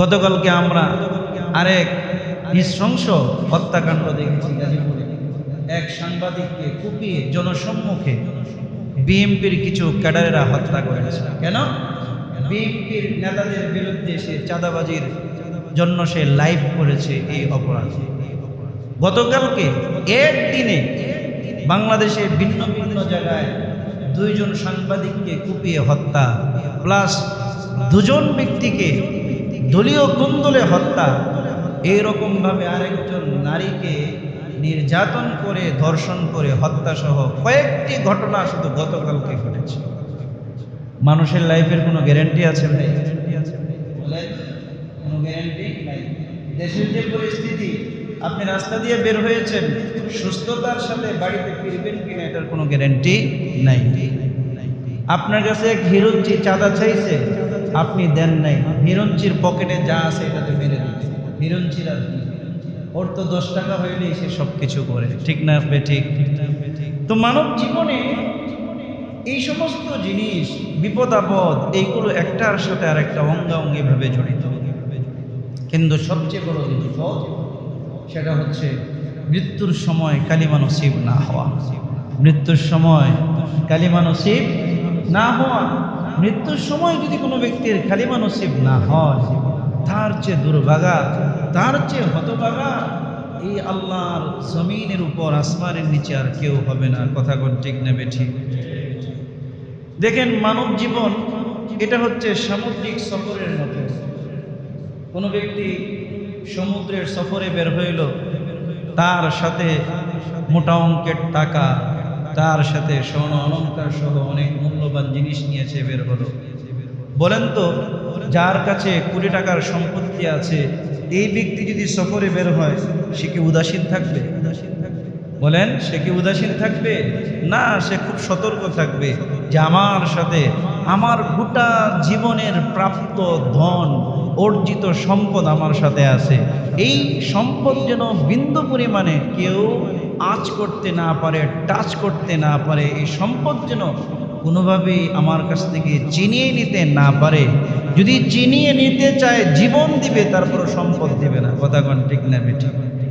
গতকালকে আমরা আরেক নৃশংস হত্যাকাণ্ড দেখেছি, গাজীপুরে। এক সাংবাদিককে কুপিয়ে জনসম্মুখে বিএনপির কিছু ক্যাডারেরা হত্যা করেছে। কেন? বিএনপির নেতাদের বিরুদ্ধে সে চাঁদাবাজির জন্য সে লাইভ করেছে এই অপরাধ। গতকালকে একদিনে বাংলাদেশে ভিন্ন ভিন্ন জায়গায় দুইজন সাংবাদিককে কুপিয়ে হত্যা, প্লাস দুজন ব্যক্তিকে দলীয় কুন্দলে হত্যা। এইরকমভাবে আরেকজন নারীকে নির্যাতন করে, ধর্ষণ করে হত্যা সহ কয়েকটি ঘটনা শুধু গতকালকে ঘটেছে। মানুষের লাইফের কোনো গ্যারেন্টি আছে ভাই? কোনো গ্যারেন্টি নাই। দেশের যে পরিস্থিতি, আপনি রাস্তা দিয়ে বের হয়েছেন, সুস্থতার সাথে বাড়িতে ফিরবেন কিনা এটার কোনো গ্যারেন্টি নাই। আপনার কাছে এক হিরঞ্চি চাঁদা চাইছে আপনি দেন নাই। হিরঞ্চির পকেটে যা আছে এটাতে মেরে দিবে হিরঞ্চির আর ওর তো দশ টাকা হইলেই সে সব কিছু করে। ঠিক না ঠিক? তো মানব জীবনে এই সমস্ত জিনিস, বিপদ, আপদ, এইগুলো একটার সাথে আর একটা অঙ্গাঙ্গিভাবে জড়িত। কিন্তু সবচেয়ে বড় যে বিপদ সেটা হচ্ছে মৃত্যুর সময় কালিমা নসিব না হওয়া। মৃত্যুর সময় কালিমা নসিব না হওয়া। মৃত্যুর সময় যদি কোনো ব্যক্তির কালিমা নসিব না হয়, তার চেয়ে দুর্ভাগা, তার চেয়ে হতভাগা, এই আল্লাহর জমিনের উপর, আসমানের নিচে আর কেউ হবে না। কথা কোন ঠিক নেবে ঠিক দেখেন মানব জীবন, এটা হচ্ছে সামুদ্রিক সফরের মতো। কোনো ব্যক্তি সমুদ্রের সফরে বের হইল, তার সাথে মোটা অঙ্কের টাকা, তার সাথে স্বর্ণ অলঙ্কার সহ অনেক মূল্যবান জিনিস নিয়েছে বের হলো। বলেন তো, যার কাছে কুড়ি টাকার সম্পত্তি আছে, এই ব্যক্তি যদি সফরে বের হয়, সে কি উদাসীন থাকবে? বলেন, সে কি উদাসীন থাকবে? না, সে খুব সতর্ক থাকবে যে আমার সাথে আমার গোটা জীবনের প্রাপ্ত ধন, অর্জিত সম্পদ আমার সাথে আছে। এই সম্পদ যেন বিন্দু পরিমাণে কেউ আঁচ করতে না পারে, টাচ করতে না পারে, এই সম্পদ যেন কোনোভাবেই আমার কাছ থেকে চিনিয়ে নিতে না পারে। যদি চিনিয়ে নিতে চায়, জীবন দিবে তারপর সম্পদ দেবে না। কথা কন ঠিক না বেঠিক